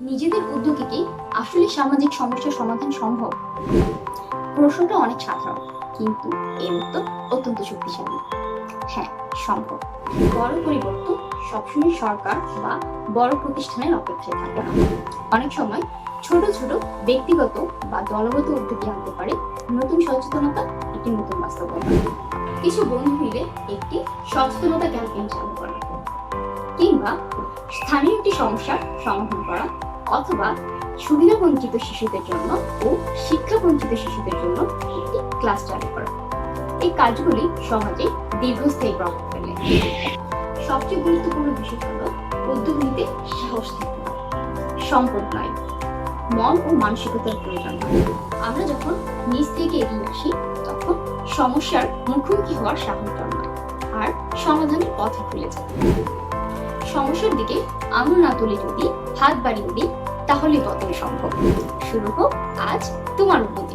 নিজেদের উদ্যোগে কি আসলে সামাজিক সমস্যার সমাধান সম্ভব। প্রশ্নটা অনেক সাধারণ, কিন্তু এর উত্তর অত্যন্ত শক্তিশালী। হ্যাঁ সম্ভব। বড় পরিবর্তন সবসময় সরকার বা বড় প্রতিষ্ঠানের অপেক্ষায় থাকে না। অনেক সময় ছোট ছোট ব্যক্তিগত বা দলগত উদ্যোগে আনতে পারে নতুন সচেতনতা, একটি নতুন বাস্তবতা কিছু বন্ধু মিলে একটি সচেতনতা ক্যাম্পেইন চালু করা। কিংবা স্থানীয় একটি সমস্যার সমাধান করা অথবা সুবিধা বঞ্চিত শিশুদের জন্য ও শিক্ষা বঞ্চিত শিশুদের জন্য একটি ক্লাস চালু করা। এই কাজগুলি সমাজে দীর্ঘস্থায়ী প্রভাব ফেলে সবচেয়ে গুরুত্বপূর্ণ বিষয় হল উদ্যোগ নিতে সাহস থাকতে সম্পদ নয়, মন ও মানসিকতার প্রয়োজন আমরা যখন নিজ থেকে এগিয়ে আসি, তখন সমস্যার মুখোমুখি হওয়ার সাহস জন্মায় আর সমাধানের পথ খুলে যায়। সমস্যার দিকে আঙুল না তুলে যদি হাত বাড়িয়ে দিই, তাহলে বদল সম্ভব। শুরু হোক আজ তোমার উদ্যোগে।